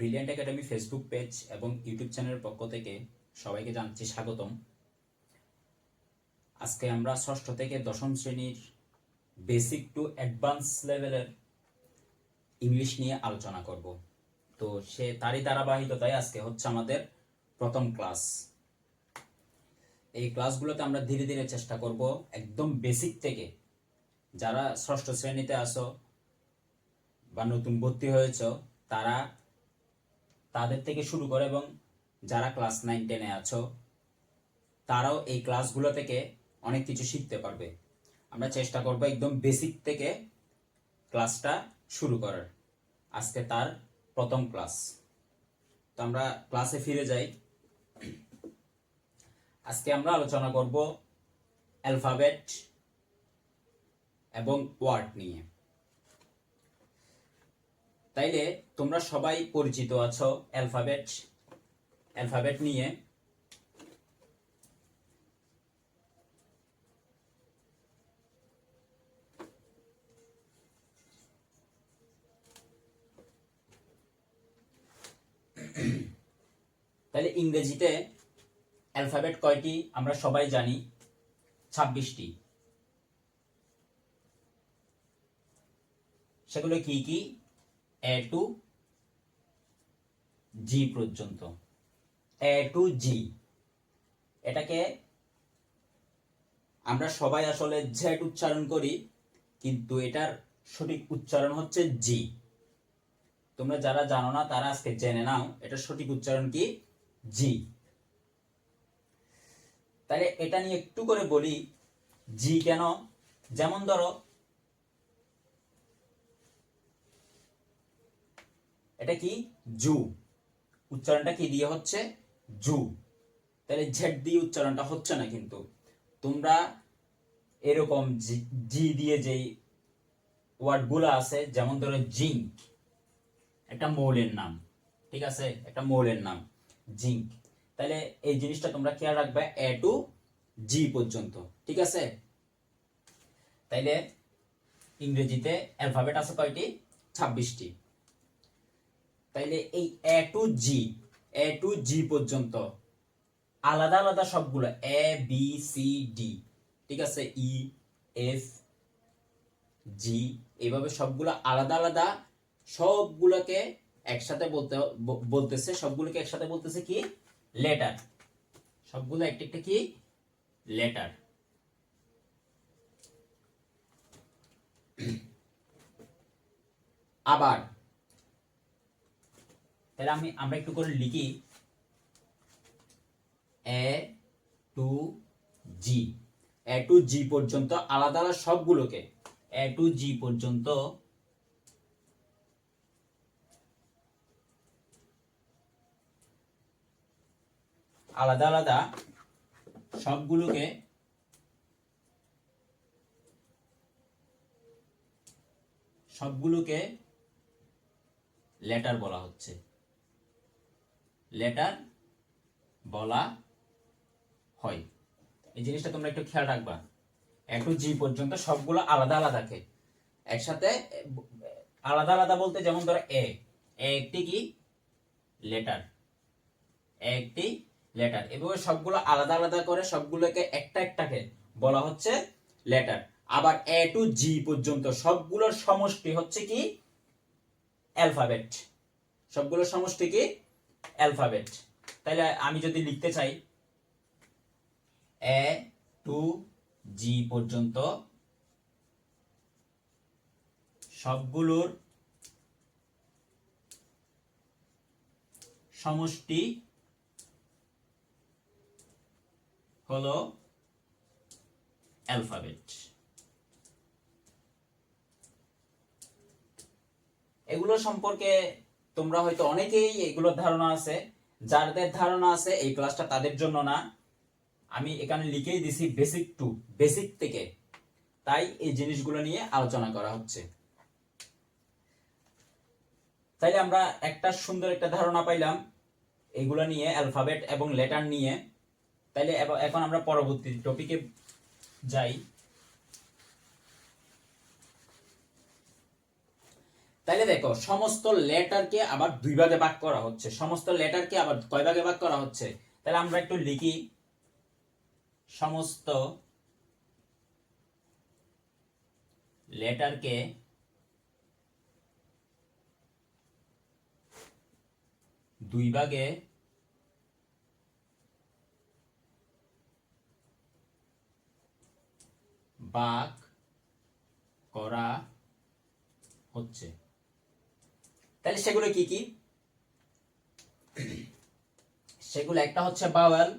Brilliant academy Facebook page এবং YouTube চ্যানেলের পক্ষ থেকে সবাইকে জানাচ্ছি স্বাগতম। আজকে আমরা ষষ্ঠ থেকে দশম শ্রেণির বেসিক টু অ্যাডভান্স লেভেলের ইংলিশ নিয়ে আলোচনা করব। তো সে তারই ধারাবাহিকতায় আজকে হচ্ছে আমাদের প্রথম ক্লাস এই ক্লাসগুলোতে আমরা ধীরে ধীরে চেষ্টা করব একদম বেসিক থেকে। যারা ষষ্ঠ শ্রেণীতে আসো বা নতুন ভর্তি হয়েছ, তারা তাদের থেকে শুরু করে এবং যারা ক্লাস নাইন, টেনে আছো, তারাও এই ক্লাসগুলো থেকে অনেক কিছু শিখতে পারবে। আমরা চেষ্টা করব একদম বেসিক থেকে ক্লাসটা শুরু করার। আজকে তার প্রথম ক্লাস। তো আমরা ক্লাসে ফিরে যাই। আজকে আমরা আলোচনা করব অ্যালফাবেট এবং ওয়ার্ড নিয়ে। তাইলে তোমরা সবাই পরিচিত আছো অ্যালফাবেট অ্যালফাবেট নিয়ে। তাহলে ইংরেজিতে অ্যালফাবেট কয়টি আমরা সবাই জানি? ছাব্বিশটি। সেগুলো কি কি? এ টু জি পর্যন্ত। এ টু জি এটাকে আমরা সবাই আসলে জেড উচ্চারণ করি, কিন্তু এটার সঠিক উচ্চারণ হচ্ছে জি তোমরা যারা জানো না, তারা আজকে জেনে নাও এটার সঠিক উচ্চারণ কি? জি তাহলে এটা নিয়ে একটু করে বলি জি কেন? যেমন ধরো এটা কি? জু। উচ্চারণটা কি দিয়ে হচ্ছে? জু। তাহলে ঝেড দিয়ে উচ্চারণটা হচ্ছে না কিন্তু। তোমরা এরকম জি- দিয়ে যেই ওয়ার্ডগুলো আছে, যেমন ধরো জিঙ্ক, একটা মৌলের নাম, ঠিক আছে? একটা মৌলের নাম, জিঙ্ক। তাহলে এই জিনিসটা তোমরা খেয়াল রাখবে এ টু জি পর্যন্ত, ঠিক আছে? তাইলে ইংরেজিতে অ্যালফাবেট আছে কয়টি? ছাব্বিশটি। তাইলে এই এ টু জি এ টু জি পর্যন্ত আলাদা আলাদা সবগুলো এ বি সি ডি ঠিক আছে? ই এফ জি এইভাবে সবগুলো আলাদা আলাদা সবগুলোকে একসাথে বলতে বলতেছে। সবগুলোকে একসাথে বলতেছে কি? লেটার সবগুলো একটা একটা কি? লেটার আবার তাহলে আমি, আমরা একটু করে লিখি। এ টু জি এ টু জি পর্যন্ত আলাদা আলাদা সবগুলোকে। এ টু জি পর্যন্ত আলাদা আলাদা সবগুলোকে সবগুলোকে লেটার বলা হচ্ছে। লেটার বলা হয়। এই জিনিসটা তোমরা একটু খেয়াল রাখবা। এ টু জি পর্যন্ত সবগুলো আলাদা আলাদাকে একসাথে এ, ব- আলাদা আলাদা বলতে যেমন ধরো এ একটি কি? লেটার। একটি লেটার। এভাবে সবগুলো আলাদা আলাদা করে সবগুলোকে একটা একটাকে বলা হচ্ছে লেটার। আবার এ টু জি পর্যন্ত সবগুলোর সমষ্টি হচ্ছে কি? অ্যালফাবেট। সবগুলোর সমষ্টি কি? অ্যালফাবেট। তাহলে আমি যদি লিখতে চাই, এ টু জি পর্যন্ত সবগুলোর সমষ্টি হলো অ্যালফাবেট। এগুলো সম্পর্কে তোমরা হয়তো অনেকেই এগুলোর ধারণা আছে, যাদের ধারণা আছে এই ক্লাসটা তাদের জন্য না। আমি এখানে লিখেই দিছি বেসিক টু বেসিক থেকে। তাই এই জিনিসগুলো নিয়ে আলোচনা করা হচ্ছে। তাইলে আমরা একটা সুন্দর একটা ধারণা পাইলাম, এগুলো নিয়ে অ্যালফাবেট এবং লেটার নিয়ে। তাইলে এখন আমরা পরবর্তী টপিকে যাই। তাহলে দেখো, সমস্ত লেটারকে আবার দুই ভাগে ভাগ করা হচ্ছে। সমস্ত লেটারকে আবার কয় ভাগে ভাগ করা হচ্ছে? তাহলে আমরা একটু লিখি। সমস্ত লেটারকে দুই ভাগে ভাগ করা হচ্ছে। তাহলে সেগুলো কি কি? সেগুলো একটা হচ্ছে বাওয়েল,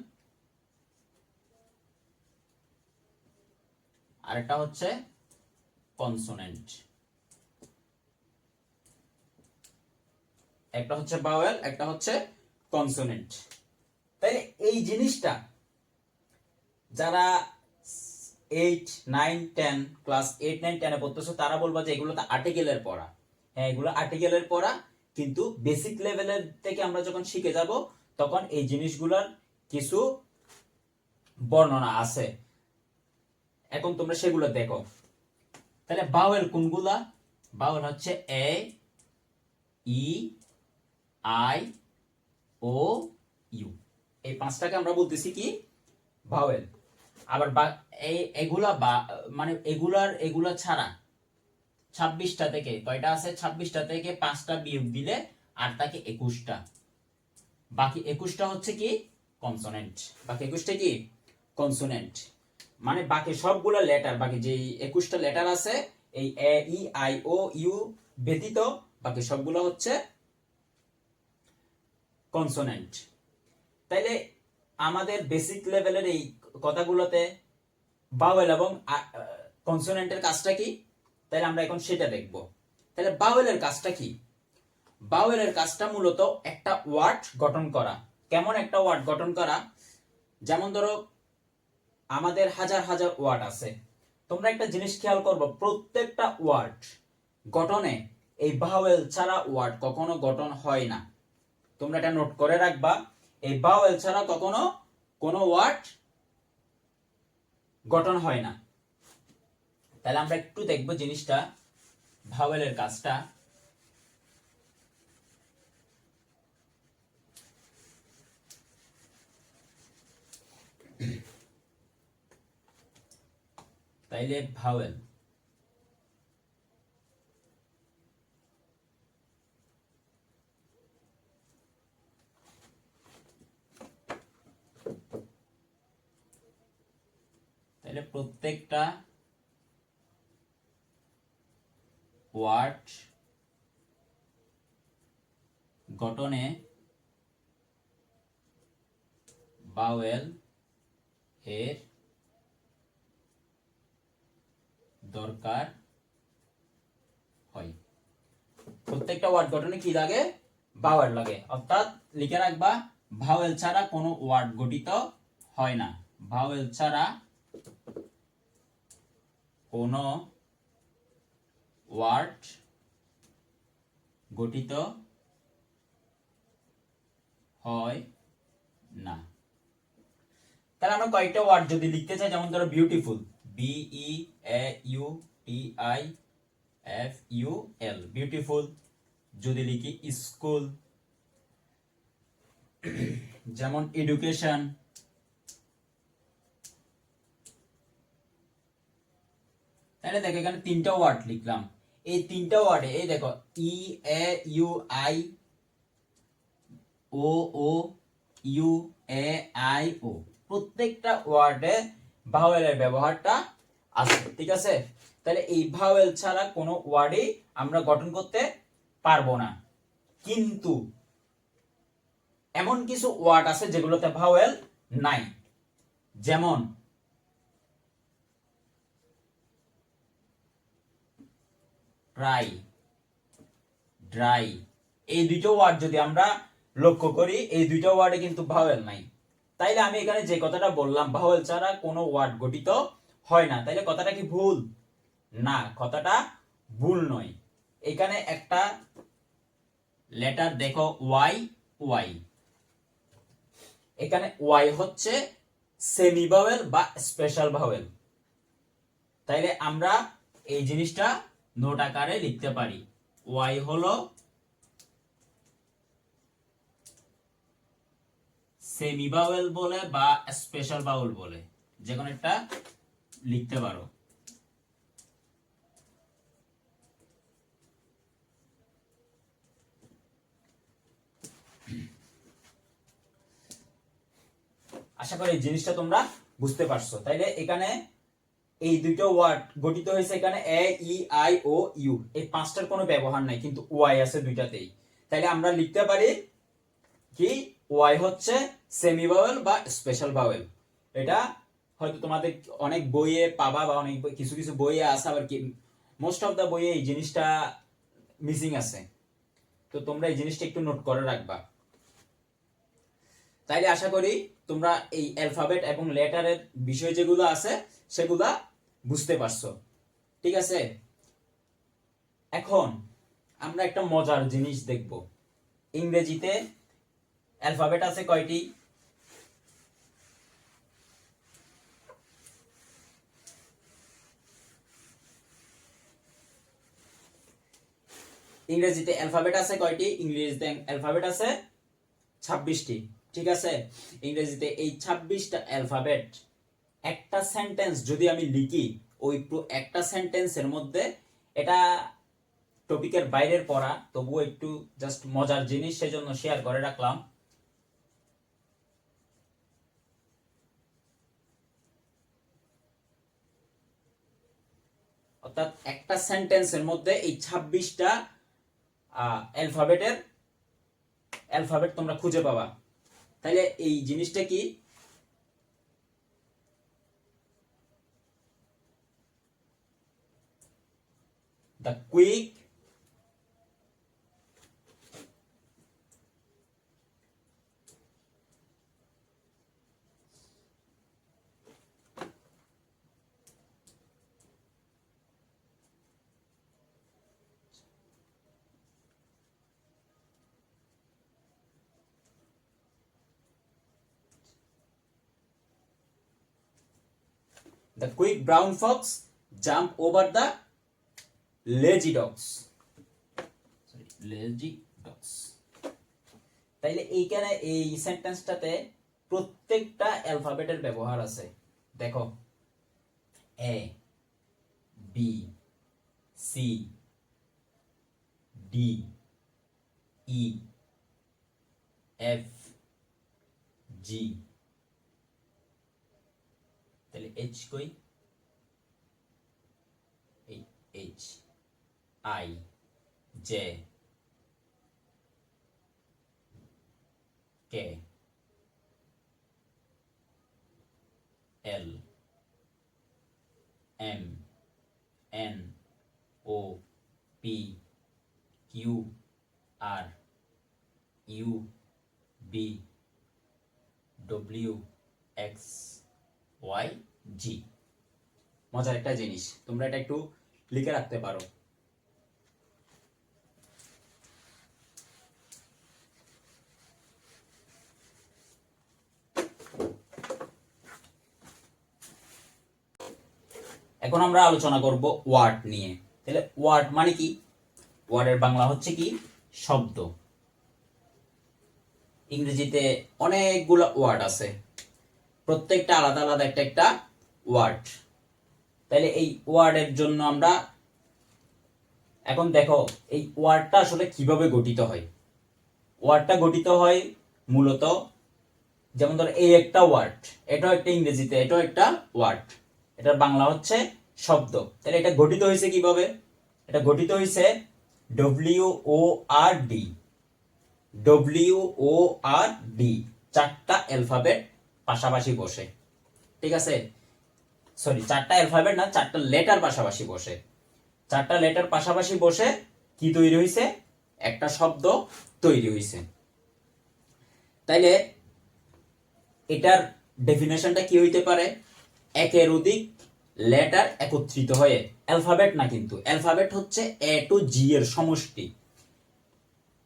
আরেকটা হচ্ছে কনসোনেন্ট। একটা হচ্ছে বাওয়েল, একটা হচ্ছে কনসোনেন্ট। তাই এই জিনিসটা যারা eight nine ten class eight nine টেনে পড়তেছো, তারা বলবা যে এগুলো তো আর্টিকেলের পড়া। হ্যাঁ এগুলো আর্টিকেলের পড়া, কিন্তু বেসিক লেভেলের থেকে আমরা যখন শিখে যাব, তখন এই জিনিসগুলোর কিছু বর্ণনা আছে। এখন তোমরা সেগুলো দেখো। তাহলে বাওয়েল কোনগুলা? বাওয়েল হচ্ছে এ ই আই ও ইউ এই পাঁচটাকে আমরা বলতেছি কি? ভাওয়েল আবার এগুলা বা মানে এগুলার এগুলা ছাড়া ছাব্বিশটা থেকে, কয়টা আছে? ছাব্বিশটা থেকে পাঁচটা বিয়োগ দিলে আর তাকে একুশটা। বাকি একুশটা হচ্ছে কি? কনসোনেন্ট বাকি একুশটা কি? কনসোনেন্ট মানে বাকি সবগুলো লেটার বাকি যে একুশটা লেটার আছে, এই এ, ই, আই, ও, ইউ ব্যতীত বাকি সবগুলো হচ্ছে কনসোনেন্ট তাইলে আমাদের বেসিক লেভেলের এই কথাগুলোতে বাওয়েল এবং কনসোনেন্টের কাজটা কি? তাহলে আমরা এখন সেটা দেখব। তাহলে বাওয়েলের কাজটা কি? বাওয়েলের কাজটা মূলত একটা ওয়ার্ড গঠন করা। কেমন একটা ওয়ার্ড গঠন করা? যেমন ধরো, আমাদের হাজার হাজার ওয়ার্ড আছে। তোমরা একটা জিনিস খেয়াল করব, প্রত্যেকটা ওয়ার্ড গঠনে এই বাওয়েল ছাড়া ওয়ার্ড কখনো গঠন হয় না। তোমরা এটা নোট করে রাখবা, এই বাওয়েল ছাড়া কখনো কোনো ওয়ার্ড গঠন হয় না। তাহলে আমরা একটু দেখব জিনিসটা ভাওয়েলের কাজটা। তাইলে ভাওয়েল তাহলে প্রত্যেকটা ওয়ার্ড গঠনে বাওয়েল এর দরকার হয়। প্রত্যেকটা ওয়ার্ড গঠনে কি লাগে? বাওয়েল লাগে। অর্থাৎ লিখে রাখবা ভাওয়েল ছাড়া কোনো ওয়ার্ড গঠিত হয় না। ভাওয়েল ছাড়া কোনো ওয়ার্ড গঠিত হয় না। তাহলে আমরা কয়েকটা ওয়ার্ড যদি লিখতে চাই, যেমন ধরো beautiful B E A U T I F U L beautiful যদি লিখি স্কুল যেমন এডুকেশন তাহলে দেখো এখানে তিনটা ওয়ার্ড লিখলাম। এই তিনটা ওয়ার্ডে এই দেখো E A U I O O U A I O প্রত্যেকটা ওয়ার্ডে ভাওয়েলের ব্যবহারটা আছে, ঠিক আছে? তাহলে এই ভাওয়েল ছাড়া কোনো ওয়ার্ডই আমরা গঠন করতে পারব না। কিন্তু এমন কিছু ওয়ার্ড আছে যেগুলোতে ভাওয়েল নাই। যেমন ট্রাই ড্রাই এই দুটো ওয়ার্ড যদি আমরা লক্ষ্য করি, এই দুইটা ওয়ার্ডে কিন্তু ভাওয়েল নাই। তাইলে আমি এখানে যে কথাটা বললাম ভাওয়েল ছাড়া কোনো ওয়ার্ড গঠিত হয় না। তাইলে কথাটা কি ভুল? না, কথাটা ভুল নয়। এখানে একটা লেটার দেখো ওয়াই ওয়াই এখানে ওয়াই হচ্ছে সেমি ভাওয়েল বা স্পেশাল ভাওয়েল তাইলে আমরা এই জিনিসটা নোট আকারে লিখতে পারি। ওয়াই হলো সেমি বাউল বলে বা স্পেশাল বাউল বলে। যে কোনো একটা লিখতে পারো। আশা করি এই জিনিসটা তোমরা বুঝতে পারছ। তাইলে এখানে এই দুটো ওয়ার্ড গঠিত হয়েছে এখানে এ ই আই ও ইউ এই পাঁচটার কোনো ব্যবহার নাই, কিন্তু ওয়াই আছে দুইটাতেই। তাইলে আমরা লিখতে পারি কি? ওয়াই হচ্ছে সেমি বাওয়েল বা স্পেশাল বাওয়েল এটা হয়তো তোমাদের অনেক বইয়ে পাবা বা অনেক কিছু কিছু বইয়ে আছে, আবার কি মোস্ট অফ দ্য বইয়ে এই জিনিসটা মিসিং আছে। তো তোমরা এই জিনিসটা একটু নোট করে রাখবা। তাইলে আশা করি তোমরা এই অ্যালফাবেট এবং লেটারের বিষয় যেগুলো আছে, সেগুলা বুঝতে পারছ? ঠিক আছে? এখন আমরা একটা মজার জিনিস দেখব। ইংরেজিতে অ্যালফাবেট আছে কয়টি? ইংরেজিতে অ্যালফাবেট আছে কয়টি? ইংরেজিতে অ্যালফাবেট আছে ছাব্বিশটি। ঠিক আছে? ইংরেজিতে এই ছাব্বিশটা অ্যালফাবেট একটা সেন্টেন্স যদি আমি লিখি ওই একটা সেন্টেন্সের মধ্যে, এটা টপিকের বাইরের পড়া, তবুও একটু জাস্ট মজার জিনিস সেজন্য শেয়ার করে রাখলাম। অর্থাৎ একটা সেন্টেন্সের মধ্যে এই ছাব্বিশটা অ্যালফাবেটের অ্যালফাবেট তোমরা খুঁজে পাবা। তাহলে এই জিনিসটা কি? The quick. The quick brown fox jump over the lazy dogs sorry lazy dogs তাইলে এইখানে এই সেন্টেন্সটাতে প্রত্যেকটা অ্যালফাবেটের ব্যবহার আছে। দেখো A B C D E F G তাহলে এইচ কই? এই H I J K L M N O P Q R U B W X Y G মজার একটা জিনিস, তোমরা এটা একটু লিখে রাখতে পারো। এখন আমরা আলোচনা করব ওয়ার্ড নিয়ে। তাহলে ওয়ার্ড মানে কি? ওয়ার্ডের বাংলা হচ্ছে কি? শব্দ। ইংরেজিতে অনেকগুলো ওয়ার্ড আছে। প্রত্যেকটা আলাদা আলাদা একটা একটা ওয়ার্ড। তাহলে এই ওয়ার্ডের জন্য আমরা এখন দেখো, এই ওয়ার্ডটা আসলে কীভাবে গঠিত হয়? ওয়ার্ডটা গঠিত হয় মূলত, যেমন ধর এই একটা ওয়ার্ড, এটাও একটা ইংরেজিতে, এটাও একটা ওয়ার্ড। এটার বাংলা হচ্ছে শব্দ। তাহলে এটা গঠিত হয়েছে কীভাবে? এটা গঠিত হয়েছে W O R D W O R D চারটা অ্যালফাবেট পাশাপাশি বসে। ঠিক আছে? সরি চারটা অ্যালফাবেট না, চারটা লেটার পাশাপাশি বসে। চারটা লেটার পাশাপাশি বসে কি তৈরি হয়েছে? একটা শব্দ তৈরি হয়েছে। তাইলে এটার ডেফিনেশনটা কি হইতে পারে? একের অধিক লেটার একত্রিত হয়ে অ্যালফাবেট না কিন্তু, অ্যালফাবেট হচ্ছে এ টু জি এর সমষ্টি।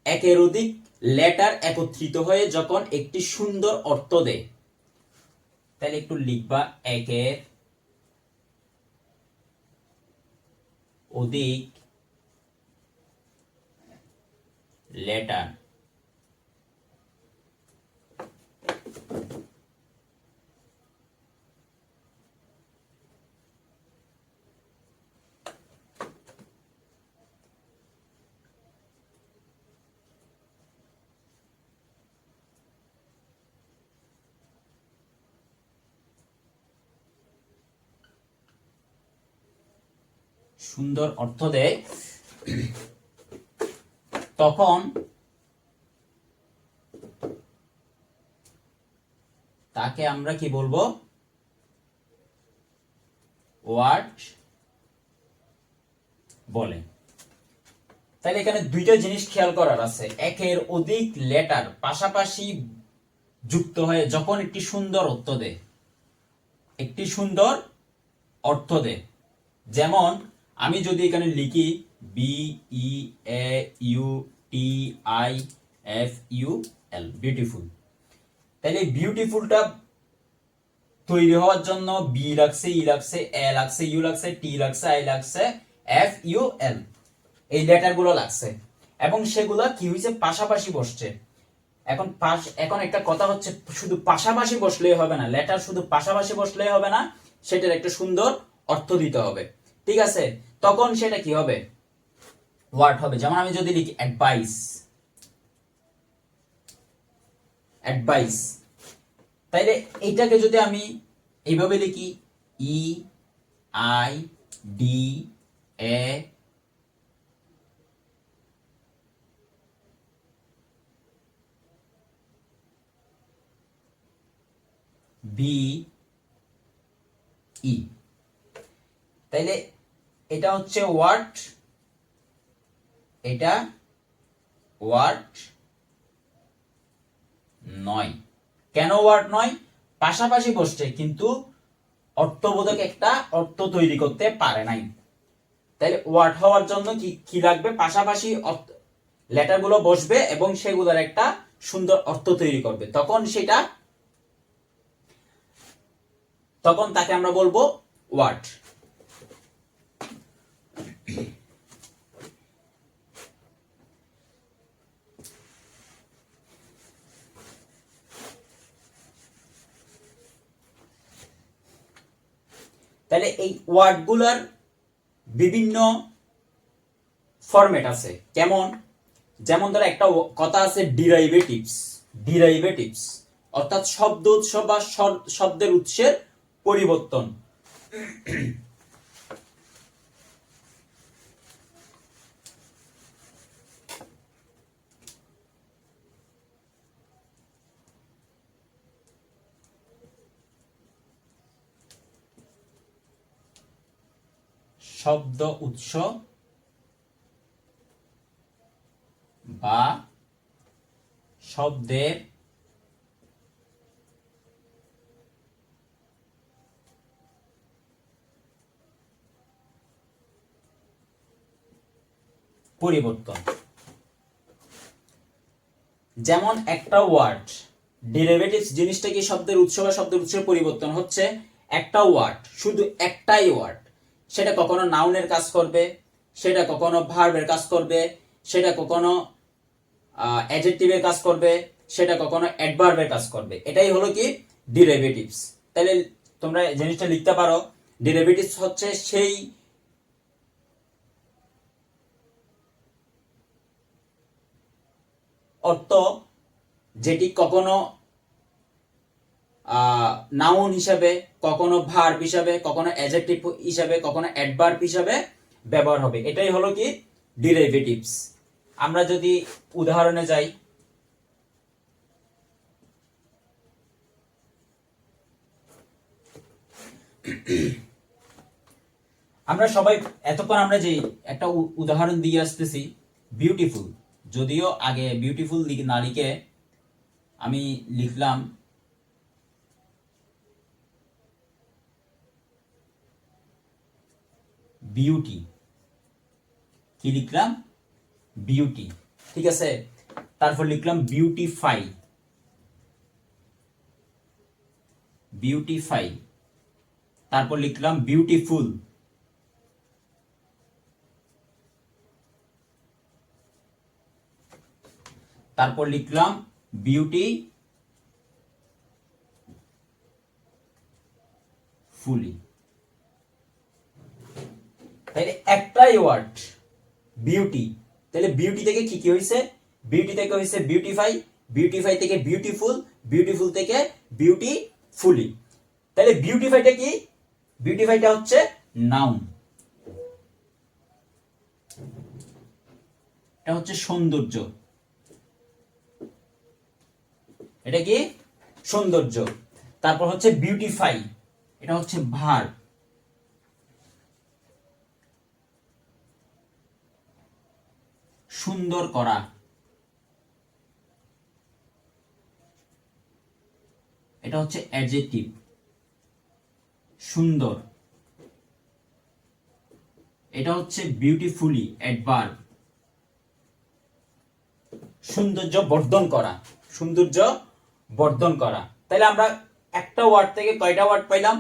একের অধিক লেটার একত্রিত হয়ে যখন একটি সুন্দর অর্থ দেয়, তাহলে একটু লিখবা, একের অধিক লেটার সুন্দর অর্থ দেয়, তখন তাকে আমরা কি বলব? ওয়ার্ড বলে। তাহলে এখানে দুইটা জিনিস খেয়াল করার আছে। একের অধিক লেটার পাশাপাশি যুক্ত হয়ে যখন একটি সুন্দর অর্থ দেয়, একটি সুন্দর অর্থ দেয়। যেমন আমি যদি এখানে লিখি B E A U T I F U L beautiful তাহলে বিউটিফুলটা তৈরি হওয়ার জন্য বি লাগছে ই লাগছে এ লাগছে ইউ লাগছে টি লাগছে আই লাগছে এফ ইউ এল এই লেটারগুলো লাগছে। এবং সেগুলো কি হয়েছে পাশাপাশি বসছে। এখন পাশ, এখন একটা কথা হচ্ছে, শুধু পাশাপাশি বসলেই হবে না, লেটার শুধু পাশাপাশি বসলেই হবে না, সেটার একটা সুন্দর অর্থ দিতে হবে। ঠিক আছে? তখন সেটা কি হবে? ওয়ার্ড হবে? যেমন আমি যদি লিখি অ্যাডভাইস অ্যাডভাইস তাইলে এইটাকে যদি আমি এইভাবে লিখি E I D A B E তাইলে এটা হচ্ছে ওয়ার্ড এটা ওয়ার্ড নয়। কেন ওয়ার্ড নয়? পাশাপাশি বসছে, কিন্তু অর্থবোধক একটা অর্থ তৈরি করতে পারে নাই। তাইলে ওয়ার্ড হওয়ার জন্য কি কি লাগবে? পাশাপাশি লেটারগুলো বসবে এবং সেগুলোর একটা সুন্দর অর্থ তৈরি করবে। তখন সেটা, তখন তাকে আমরা বলব ওয়ার্ড তাহলে এই ওয়ার্ডগুলোর বিভিন্ন ফরম্যাট আছে। কেমন? যেমন ধরো একটা কথা আছে ডিরাইভেটিভস ডিরাইভেটিভস অর্থাৎ শব্দ উৎস বা শব্দের উৎসের পরিবর্তন। শব্দ উৎস বা শব্দের পরিবর্তন। যেমন একটা ওয়ার্ড ডেরিভেটিভস জিনিসটা কি শব্দের উৎস বা শব্দের উৎসের পরিবর্তন হচ্ছে একটা ওয়ার্ড, শুধু একটাই ওয়ার্ড। সেটা কখনো নাউনের কাজ করবে, সেটা কখনো ভার্বের কাজ করবে, সেটা কখনো অ্যাডজেক্টিভের কাজ করবে, সেটা কখনো অ্যাডভার্বের কাজ করবে। এটাই হলো কি ডেরিভেটিভস তাহলে তোমরা জিনিসটা লিখতে পারো ডেরিভেটিভস হচ্ছে সেই অর্থ যেটি কখনো নাউন হিসাবে, কখনো ভার্ব হিসাবে, কখনো অ্যাডজেক্টিভ হিসাবে, কখনো অ্যাডভার্ব হিসাবে ব্যবহার হবে। এটাই হলো কি? ডেরিভেটিভস আমরা যদি উদাহরণে যাই। আমরা সবাই, এতক্ষণ আমরা যে একটা উদাহরণ দিয়ে আসতেছি বিউটিফুল যদিও আগে বিউটিফুল না লিখে আমি লিখলাম বিউটি। কি লিখলাম বিউটি। ঠিক আছে? তারপর লিখলাম বিউটিফাই। বিউটিফাই। তারপর লিখলাম বিউটিফুল। তারপর লিখলাম বিউটি ফুলি। তাহলে একটাই ওয়ার্ড বিউটি তাহলে বিউটি থেকে কি কি হয়েছে বিউটি থেকে হয়েছে বিউটিফাই বিউটিফাই থেকে বিউটিফুল বিউটিফুল থেকে বিউটি ফুলি তাহলে বিউটিফাইটা কি? বিউটিফাইটা হচ্ছে নাউন এটা হচ্ছে সৌন্দর্য। এটা কি? সৌন্দর্য। তারপর হচ্ছে বিউটিফাই এটা হচ্ছে ভার। সুন্দর করা। এটা হচ্ছে অ্যাডজেক্টিভ। সুন্দর। এটা হচ্ছে বিউটিফুলি অ্যাডভার্ব সৌন্দর্য বর্ধন করা। সৌন্দর্য বর্ধন করা। তাহলে আমরা একটা ওয়ার্ড থেকে কয়টা ওয়ার্ড পাইলাম?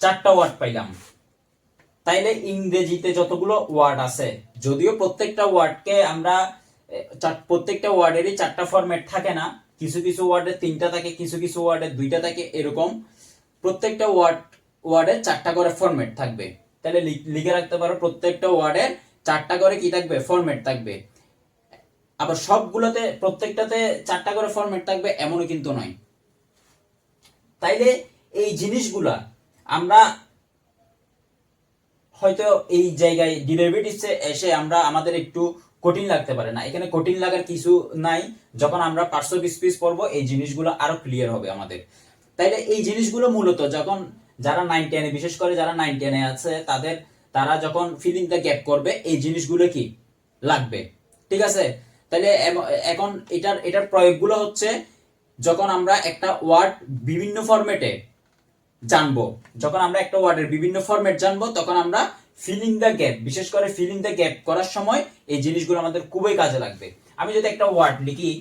চারটা ওয়ার্ড পাইলাম। তাইলে ইংরেজিতে যতগুলো ওয়ার্ড আছে, যদিও প্রত্যেকটা ওয়ার্ডকে আমরা প্রত্যেকটা ওয়ার্ডেরই চারটা ফরম্যাট থাকে না, কিছু কিছু ওয়ার্ডে তিনটা থাকে, কিছু কিছু ওয়ার্ডে দুইটা থাকে, এরকম প্রত্যেকটা ওয়ার্ড, ওয়ার্ডে চারটা করে ফরম্যাট থাকবে। তাহলে লিখে রাখতে পারো, প্রত্যেকটা ওয়ার্ডের চারটা করে কি থাকবে? ফরম্যাট থাকবে। আবার সবগুলোতে, প্রত্যেকটাতে চারটা করে ফরম্যাট থাকবে, এমনও কিন্তু নয়। তাইলে এই জিনিসগুলা আমরা হয়তো এই জায়গায় ডিরেভেটিভসে এসে আমরা আমাদের একটু কঠিন লাগতে পারে না। এখানে কঠিন লাগার কিছু নাই। যখন আমরা পার্শ্ব স্পিচ পড়ব, এই জিনিসগুলো আরও ক্লিয়ার হবে আমাদের। তাইলে এই জিনিসগুলো মূলত যখন যারা নাইন টেনে বিশেষ করে যারা নাইন টেনে আছে, তাদের, তারা যখন ফিলিং দ্য গ্যাপ করবে, এই জিনিসগুলো কি? লাগবে। ঠিক আছে? তাহলে এখন এটার এটার প্রয়োগগুলো হচ্ছে, যখন আমরা একটা ওয়ার্ড বিভিন্ন ফরম্যাটে জানব। যখন আমরা একটা ওয়ার্ডের বিভিন্ন ফরম্যাট জানব, তখন আমরা ফিলিং দ্য গ্যাপ বিশেষ করে ফিলিং দ্য গ্যাপ করার সময় এই জিনিসগুলো আমাদের খুবই কাজে লাগবে। আমি যদি একটা ওয়ার্ড লিখি,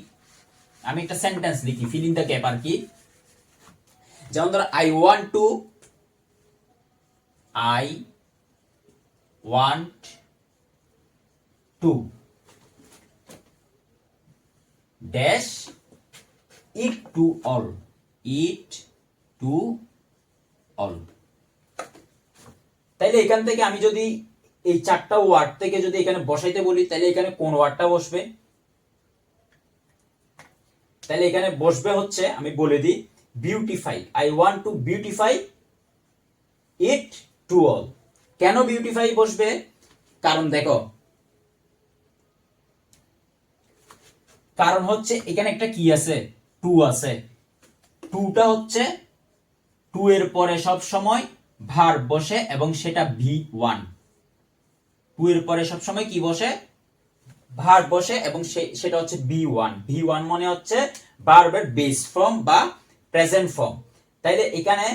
আমি একটা সেন্টেন্স লিখি ফিলিং দ্য গ্যাপ আর কি। যেমন ধরো I want to I want to dash it to all it to all তাইলে এখান থেকে আমি যদি এই চারটা ওয়ার্ড থেকে যদি এখানে বসাইতে বলি তাহলে এখানে কোন ওয়ার্ডটা বসবে? তাহলে এখানে বসবে হচ্ছে, আমি বলে দিই beautify I want to beautify it to all কেন বিউটিফাই বসবে? কারণ দেখো, কারণ হচ্ছে এখানে একটা কি আছে? টু আছে। টুটা হচ্ছে টু এর পরে সব সময় ভার বসে এবং সেটা ভি ওয়ান। টু এর পরে সব সময় কি বসে? ভার বসে এবং সেটা হচ্ছে বি ওয়ান। ভি ওয়ান মানে হচ্ছে ভার্বের বেস ফর্ম বা প্রেজেন্ট ফর্ম। তাইলে এখানে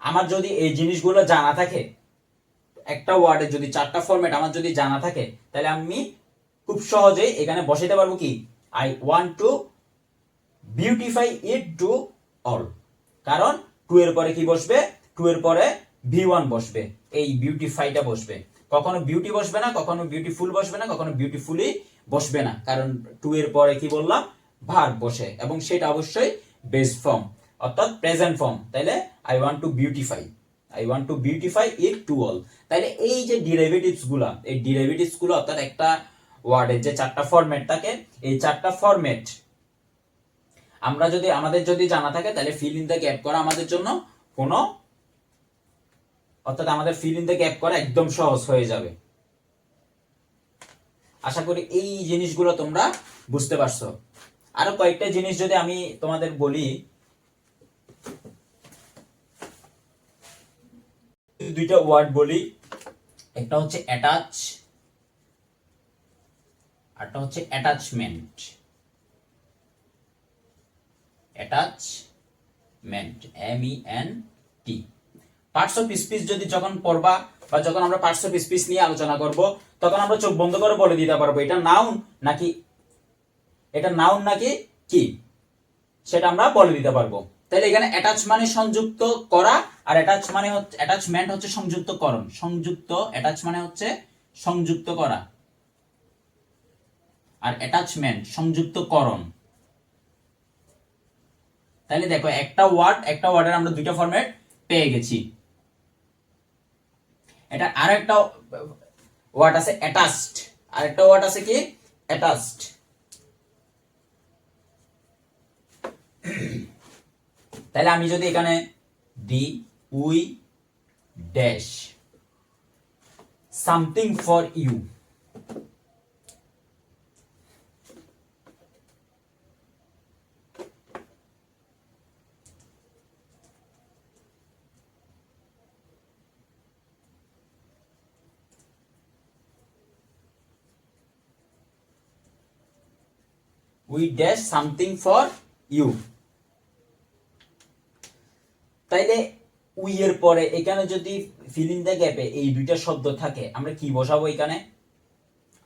আমার যদি এই জিনিসগুলো জানা থাকে, একটা ওয়ার্ডে যদি চারটা ফরম্যাট আমার যদি জানা থাকে তাহলে আমি খুব সহজেই এখানে বসাইতে পারব কি? I want to beautify it to all কারণ টু এর পরে কি বসবে? টু এর পরে ভি ওয়ান বসবে। এই বিউটিফাইটা বসবে। কখনো বিউটি বসবে না, কখনো বিউটিফুল বসবে না, কখনো বিউটিফুলি বসবে না। কারণ টু এর পরে কি বললাম? ভার বসে। এবং সেটা অবশ্যই বেস ফর্ম অর্থাৎ প্রেজেন্ট ফর্ম তাইলে I want to beautify I want to beautify it to all তাইলে এই যে ডিরাইভেটিভসগুলা, এই ডিরাইভেটিভসগুলো, অর্থাৎ একটা ওয়ার্ডের যে চারটা ফরম্যাট থাকে, এই চারটা ফরম্যাট আমরা যদি আমাদের যদি জানা থাকে, তাহলে ফিল ইন দ্য গ্যাপ করা আমাদের জন্য কোনো অর্থাৎ আমাদের ফিল ইন দ্য গ্যাপ করা একদম সহজ হয়ে যাবে। আশা করি এই জিনিসগুলো তোমরা বুঝতে পারছ। আরও কয়েকটা জিনিস যদি আমি তোমাদের বলি। দুইটা ওয়ার্ড বলি। একটা হচ্ছে অ্যাটাচ আরটা হচ্ছে attachment attachment M E N T parts of speech যদি যখন পড়বা বা যখন আমরা পার্টস অফ স্পিচ নিয়ে আলোচনা করব, তখন আমরা চোখ বন্ধ করে বলে দিতে পারব, এটা নাউন নাকি, এটা নাউন নাকি কি? সেটা আমরা বলে দিতে পারব। তাহলে এখানে অ্যাটাচ মানে সংযুক্ত করা, আর অ্যাটাচ মানে হচ্ছে অ্যাটাচমেন্ট হচ্ছে সংযুক্তকরণ। সংযুক্ত অ্যাটাচ মানে হচ্ছে সংযুক্ত করা। আর অ্যাটাচমেন্ট সংযুক্তকরণ। তাহলে দেখো, একটা ওয়ার্ড একটা ওয়ার্ডের আমরা দুইটা ফরম্যাট পেয়ে গেছি। এটা আর একটা ওয়ার্ড আছে অ্যাটাচড আর একটা ওয়ার্ড আছে কি? অ্যাটাচড তাহলে আমি যদি এখানে দি, we dash something for you we dash something for you তাইলে উই এর পরে এখানে যদি ফিল ইন দ্য গ্যাপে এই দুইটা শব্দ থাকে, আমরা কি বসাবো এখানে?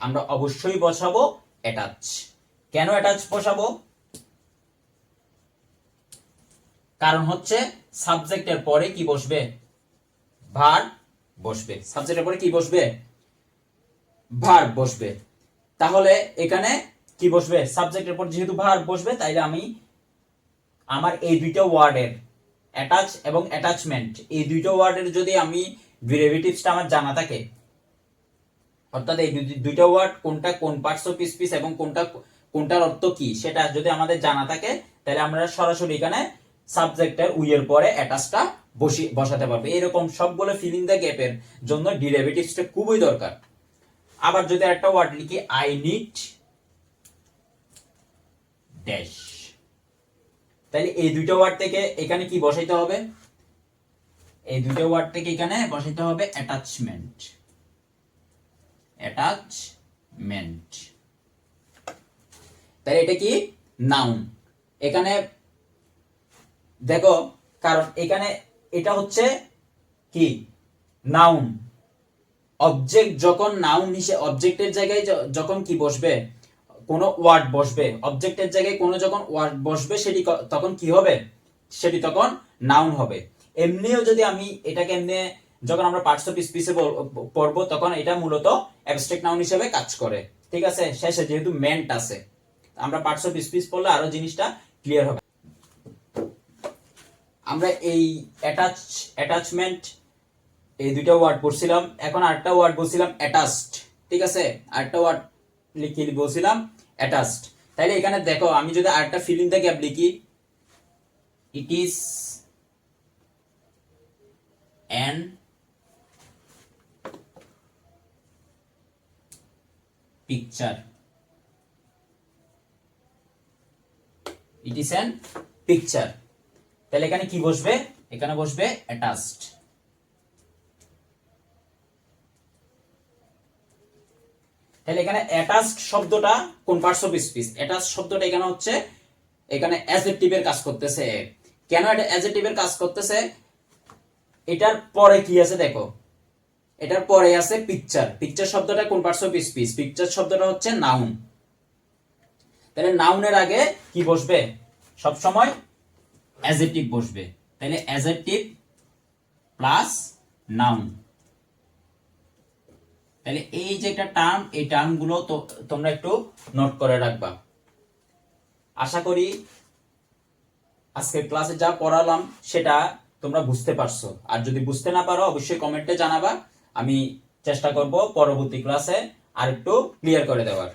আমরা অবশ্যই বসাবো অ্যাটাচ কেন অ্যাটাচ বসাবো? কারণ হচ্ছে সাবজেক্টের পরে কি বসবে? ভার বসবে। সাবজেক্টের পরে কি বসবে? ভার বসবে। তাহলে এখানে কি বসবে? সাবজেক্টের পর যেহেতু ভার বসবে, তাইলে আমি আমার এই দুইটা ওয়ার্ডের অ্যাটাচ এবং অ্যাটাচমেন্ট এই দুইটা ওয়ার্ডের যদি আমি ডেরিভেটিভসটা আমার জানা থাকে, অর্থাৎ এই দুই- দুইটা ওয়ার্ড কোনটা কোন পার্টস অফ স্পিচ এবং কোনটা, কোনটার অর্থ কি, সেটা যদি আমাদের জানা থাকে তাহলে আমরা সরাসরি এখানে সাবজেক্টের উইয়ের পরে অ্যাটাচটা বসি, বসাতে পারব। এরকম সবগুলো ফিলিং দ্য গ্যাপের জন্য ডেরিভেটিভসটা খুবই দরকার। আবার যদি একটা ওয়ার্ড লিখি আই নিড ড্যাশ তাহলে এই দুইটা ওয়ার্ড থেকে এখানে কি বসাইতে হবে? এই দুইটা ওয়ার্ড থেকে এখানে বসাইতে হবে অ্যাটাচমেন্ট অ্যাটাচমেন্ট তাহলে এটা কি? নাউন এখানে দেখো, কারণ এখানে এটা হচ্ছে কি? নাউন অবজেক্ট যখন নাউন হিসেবে অবজেক্টের জায়গায় যখন কি বসবে? কোনো ওয়ার্ড বসবে। অবজেক্টের জায়গায় কোনো যখন ওয়ার্ড বসবে, সেটি তখন কি হবে? সেটি তখন নাউন হবে। এমনিও যদি আমি এটাকে এমনি যখন আমরা পার্টস অফ স্পিচে পড়ব, তখন এটা মূলত অ্যাবস্ট্রাক্ট নাউন হিসেবে কাজ করে। ঠিক আছে? শেষে যেহেতু মেন্ট আছে, আমরা পার্টস অফ স্পিচ পড়লে আরও জিনিসটা ক্লিয়ার হবে। আমরা এই অ্যাটাচ অ্যাটাচমেন্ট এই দুইটা ওয়ার্ড পড়ছিলাম। এখন আরেকটা ওয়ার্ড বলছিলাম অ্যাটাচড ঠিক আছে? আরেকটা ওয়ার্ড লিখি বলছিলাম। অ্যাটাচড তাহলে এখানে দেখো, আমি যদি আরেকটা ফিলিং দ্য গ্যাপ লিখি it is an picture it is an picture তাহলে এখানে কি বসবে? এখানে বসবে অ্যাটাচড তাহলে এখানে অ্যাটাচড শব্দটা কোন পার্টস অফ স্পিচ অ্যাটাচ শব্দটা এখানে হচ্ছে, এখানে অ্যাজেক্টিভের কাজ করতেছে। কেন এটা অ্যাজেক্টিভের কাজ করতেছে? এটার পরে কি আছে দেখো? এটার পরে আছে পিকচার পিকচার শব্দটা কোন পার্টস অফ স্পিচ পিকচার শব্দটা হচ্ছে নাউন তাহলে নাউনের আগে কি বসবে? সব সময় অ্যাজেক্টিভ বসবে। তাহলে অ্যাজেক্টিভ প্লাস নাউন তাহলে এই যে একটা টার্ম এই টার্মগুলো তোমরা একটু নোট করে রাখবা। আশা করি আজকের ক্লাসে যা পড়ালাম সেটা তোমরা বুঝতে পারছ। আর যদি বুঝতে না পারো, অবশ্যই কমেন্টে জানাবা। আমি চেষ্টা করব পরবর্তী ক্লাসে আর একটু ক্লিয়ার করে দেওয়ার।